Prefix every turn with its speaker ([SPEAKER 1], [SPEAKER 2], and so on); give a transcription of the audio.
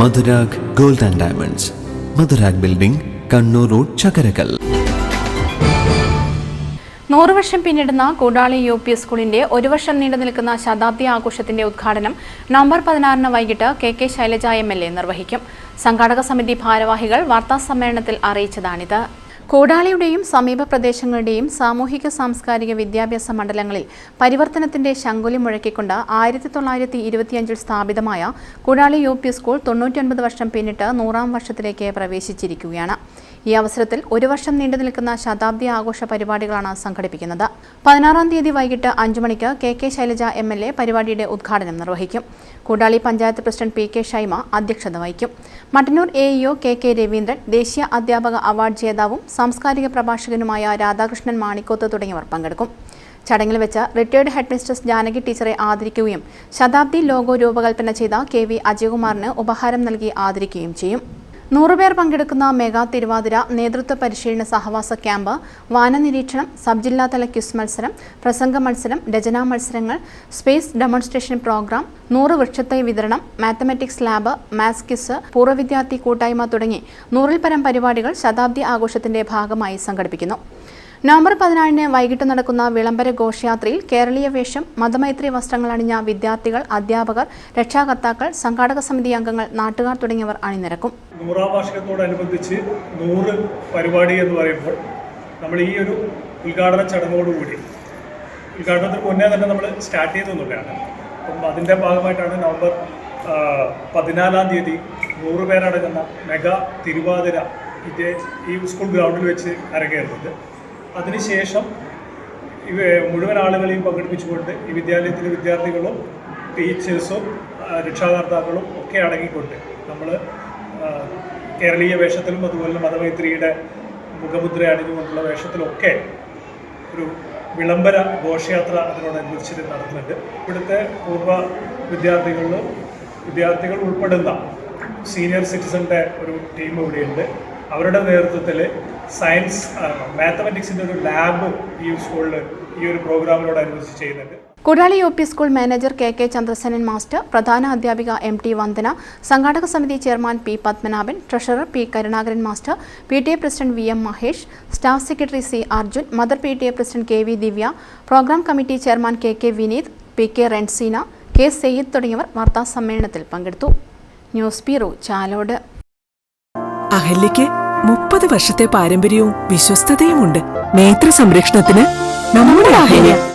[SPEAKER 1] Madhurag gold and diamonds. Madhurag building Kannur road Chakkarakkal.
[SPEAKER 2] നൂറ് വർഷം പിന്നിടുന്ന Koodali U P സ്കൂളിന്റെ ഒരു വർഷം നീണ്ടു നിൽക്കുന്ന ശതാബ്ദി ആഘോഷത്തിന്റെ ഉദ്ഘാടനം നവംബർ പതിനാറിന് വൈകിട്ട് K K Shailaja M L A നിർവഹിക്കും. സംഘാടക സമിതി ഭാരവാഹികൾ വാർത്താ വാർത്താസമ്മേളനത്തിൽ അറിയിച്ചതാണിത്. കൂടാളിയുടെയും സമീപ പ്രദേശങ്ങളുടെയും സാമൂഹിക സാംസ്കാരിക വിദ്യാഭ്യാസ മണ്ഡലങ്ങളിൽ പരിവർത്തനത്തിന്റെ ശങ്കുലി മുഴക്കിക്കൊണ്ട് ആയിരത്തി തൊള്ളായിരത്തി ഇരുപത്തിയഞ്ചിൽ സ്ഥാപിതമായ കൂടാളി യു പി സ്കൂൾ തൊണ്ണൂറ്റൊൻപത് വർഷം പിന്നിട്ട് നൂറാം വർഷത്തിലേക്ക് പ്രവേശിച്ചിരിക്കുകയാണ്. ഈ അവസരത്തിൽ ഒരു വർഷം നീണ്ടു നിൽക്കുന്ന ശതാബ്ദി ആഘോഷ പരിപാടികളാണ് സംഘടിപ്പിക്കുന്നത്. പതിനാറാം തീയതി വൈകിട്ട് അഞ്ചു മണിക്ക് K K Shailaja M L A പരിപാടിയുടെ ഉദ്ഘാടനം നിർവഹിക്കും. Koodali panchayat president P K Shaima അധ്യക്ഷത വഹിക്കും. Mattannur A E O K K Raveendran ദേശീയ അധ്യാപക അവാർഡ് ജേതാവും സാംസ്കാരിക പ്രഭാഷകനുമായ രാധാകൃഷ്ണൻ മാണിക്കോത്ത് തുടങ്ങിയവർ പങ്കെടുക്കും. ചടങ്ങിൽ വെച്ച് റിട്ടയർഡ് ഹെഡ്മിസ്ട്രസ് ജാനകി ടീച്ചറെ ആദരിക്കുകയും ശതാബ്ദി ലോഗോ രൂപകൽപ്പന ചെയ്ത കെ വി അജയകുമാറിന് ഉപഹാരം നൽകി ആദരിക്കുകയും ചെയ്യും. നൂറുപേർ പങ്കെടുക്കുന്ന മെഗാ തിരുവാതിര നേതൃത്വ പരിശീലന സഹവാസ ക്യാമ്പ് വാനനിരീക്ഷണം സബ് ജില്ലാതല ക്യുസ് മത്സരം പ്രസംഗ മത്സരം രചനാ മത്സരങ്ങൾ സ്പേസ് ഡെമോൺസ്ട്രേഷൻ പ്രോഗ്രാം നൂറ് വൃക്ഷത്തൈ വിതരണം മാത്തമാറ്റിക്സ് ലാബ് മാത്സ് ക്വിസ് പൂർവ വിദ്യാർത്ഥി കൂട്ടായ്മ തുടങ്ങി നൂറിൽ പരം പരിപാടികൾ ശതാബ്ദി ആഘോഷത്തിന്റെ ഭാഗമായി സംഘടിപ്പിക്കുന്നു. നവംബർ പതിനാലിന് വൈകിട്ട് നടക്കുന്ന വിളംബര ഘോഷയാത്രയിൽ കേരളീയ വേഷം മതമൈത്രി വസ്ത്രങ്ങൾ അണിഞ്ഞ വിദ്യാർത്ഥികൾ അധ്യാപകർ രക്ഷാകർത്താക്കൾ സംഘാടക സമിതി അംഗങ്ങൾ നാട്ടുകാർ തുടങ്ങിയവർ അണിനിരക്കും.
[SPEAKER 3] നൂറാം വാർഷികത്തോടനുബന്ധിച്ച് നൂറ് പരിപാടി എന്ന് പറയുമ്പോൾ നമ്മൾ ഈ ഒരു ഉദ്ഘാടന ചടങ്ങോടുകൂടി ഉദ്ഘാടനത്തിന് മുന്നേ തന്നെ നമ്മൾ സ്റ്റാർട്ട് ചെയ്തെന്നുള്ളതാണ് അപ്പം അതിന്റെ ഭാഗമായിട്ടാണ് നവംബർ പതിനാലാം തീയതി നൂറ് പേരടങ്ങുന്ന മെഗാ തിരുവാതിര ഇത് ഈ സ്കൂൾ ഗ്രൗണ്ടിൽ വെച്ച് അരങ്ങേറുന്നത്. അതിനുശേഷം ഇവ മുഴുവൻ ആളുകളെയും പങ്കെടുപ്പിച്ചുകൊണ്ട് ഈ വിദ്യാലയത്തിലെ വിദ്യാർത്ഥികളും ടീച്ചേഴ്സും രക്ഷാകർത്താക്കളും ഒക്കെ അടങ്ങിക്കൊണ്ട് നമ്മൾ കേരളീയ വേഷത്തിലും അതുപോലെ മതമൈത്രിയുടെ മുഖമുദ്ര അണിഞ്ഞുകൊണ്ടുള്ള വേഷത്തിലൊക്കെ ഒരു വിളംബര ഘോഷയാത്ര അതിനോടനുബന്ധിച്ചിട്ട് നടത്തുന്നുണ്ട്. ഇവിടുത്തെ പൂർവ വിദ്യാർത്ഥികളിലും വിദ്യാർത്ഥികൾ ഉൾപ്പെടുന്ന സീനിയർ സിറ്റിസന്റെ ഒരു ടീം ഇവിടെയുണ്ട്. അവരുടെ നേതൃത്വത്തിൽ സയൻസ് മാത്തമെറ്റിക്സിന്റെ ഒരു ലാബ് ഈ സ്കൂളിൽ ഈ ഒരു പ്രോഗ്രാമിനോടനുബന്ധിച്ച് ചെയ്യുന്നുണ്ട്.
[SPEAKER 2] Koodali U P school manager K K Chandrasenan master പ്രധാന അധ്യാപിക എം ടി വന്ദന സംഘാടക സമിതി chairman P Padmanabhan treasurer P Karunakaran master P T A president V M Mahesh staff secretary C Arjun mother P T A president K V Divya programme committee chairman K K Vineeth P K Renseena K Sayed തുടങ്ങിയവർ വാർത്താ സമ്മേളനത്തിൽ പങ്കെടുത്തു. News bureau Chalode.
[SPEAKER 4] അഹല്യയ്ക്ക് മുപ്പത് വർഷത്തെ പാരമ്പര്യവും വിശ്വസ്തതയുമുണ്ട്. നേത്ര സംരക്ഷണത്തിന് നമ്മുടെ അഹല്യ.